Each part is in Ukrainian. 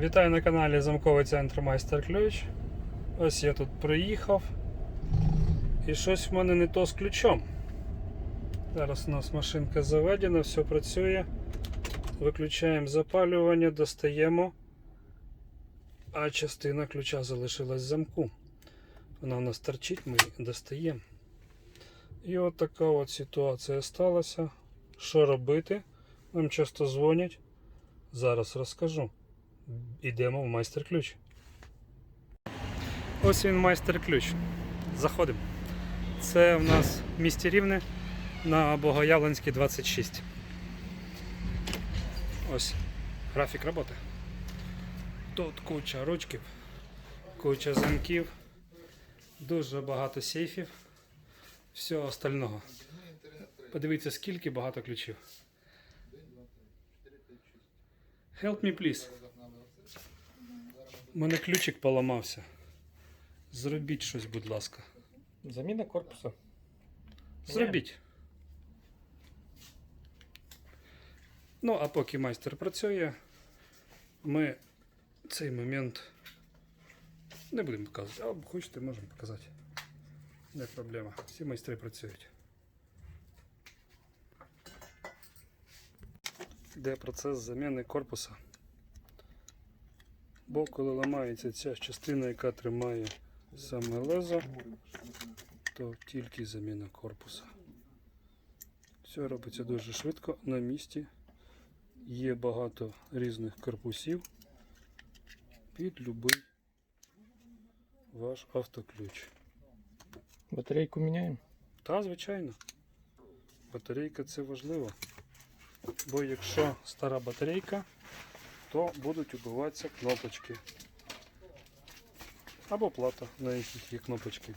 Вітаю на каналі Замковий центр Майстер Ключ. Ось я тут приїхав. І щось в мене не то з ключом. Зараз у нас машинка заведена, все працює. Виключаємо запалювання, достаємо. А частина ключа залишилась в замку. Вона у нас торчить, ми її достаємо. І от така от ситуація сталася. Що робити? Нам часто дзвонять. Зараз розкажу. Йдемо в майстер-ключ. Ось він майстер-ключ. Заходимо. Це в нас в місті Рівне на Богоявленській 26. Ось графік роботи. Тут куча ручків, куча замків, дуже багато сейфів, всього остального. Подивіться, скільки багато ключів. Help me, please. У мене ключик поламався. Зробіть щось, будь ласка. Заміна корпусу. Зробіть. Ну, а поки майстер працює, ми цей момент не будемо показувати. А хочете, можемо показати. Не проблема. Всі майстри працюють. Йде процес заміни корпуса. Бо коли ламається ця частина, яка тримає саме лезо, то тільки заміна корпуса. Все робиться дуже швидко на місці. Є багато різних корпусів під будь-який ваш автоключ. Батарейку міняємо. Та, звичайно. Батарейка це важливо. Бо якщо стара батарейка, то будуть убиватися кнопочки. Або плата, на яких є кнопочки.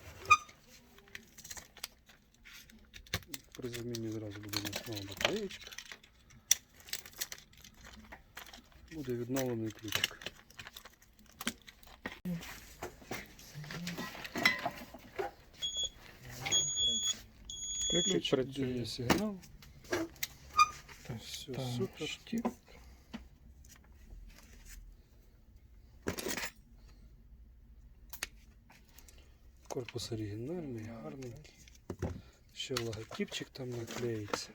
При заміні зразу буде у нас нова батареєчка. Буде відновлений ключик. Ключик Ключ працює. дає сигнал. Так, Все там супер. Корпус оригінальний, гарненький. Ще логотипчик там наклеїться.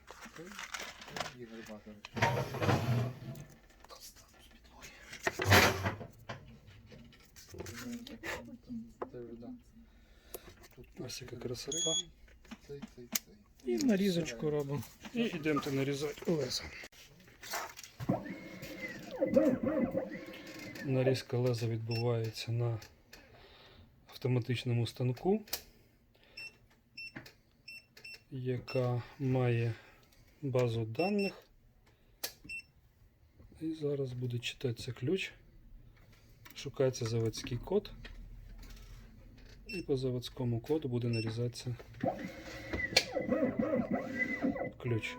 Ось яка красота. І нарізочку робимо. І йдемо нарізати лезо. Нарізка леза відбувається на автоматичному станку, яка має базу даних. І зараз буде читатися ключ, шукається заводський код. І по заводському коду буде нарізатися ключ.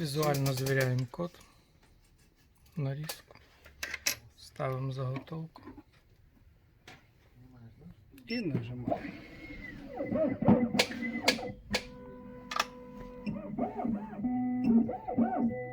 Візуально звіряємо код, нарізку, ставимо заготовку і нажимаємо. Woo!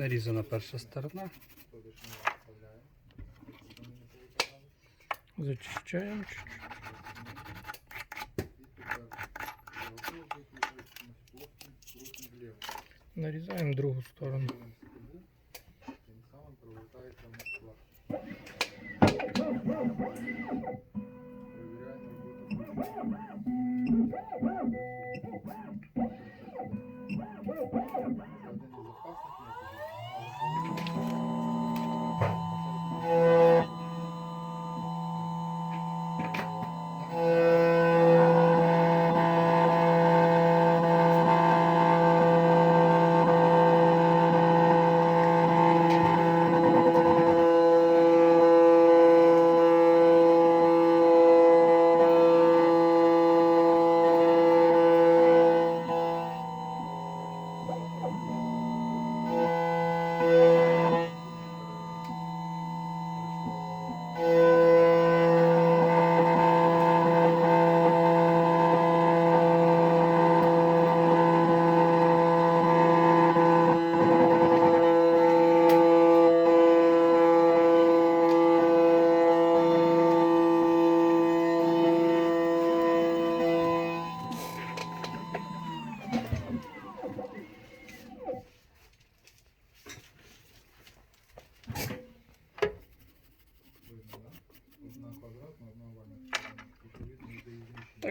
Нарізана перша сторона. Зачищаємо чуть-чуть. Нарізаємо другу сторону.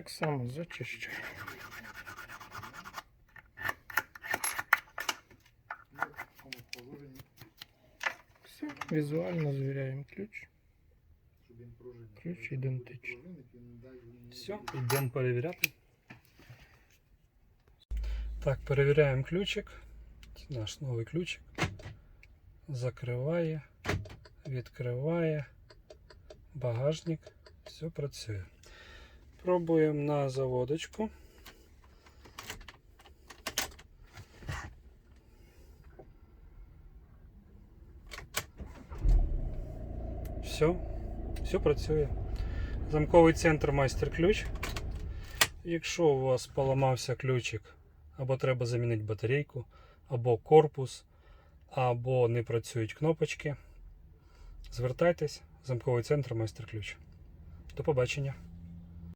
Так само зачищаємо. Все, візуально звіряємо ключ. Ключ ідентичний. Все, йдемо перевіряти. Так, перевіряємо ключик. Наш новий ключик. Закриває, відкриває багажник. Все працює. Пробуємо на заводочку. Все, все працює. Замковий центр майстер ключ. Якщо у вас поламався ключик, або треба замінити батарейку, або корпус, або не працюють кнопочки, звертайтесь, замковий центр майстер ключ. До побачення.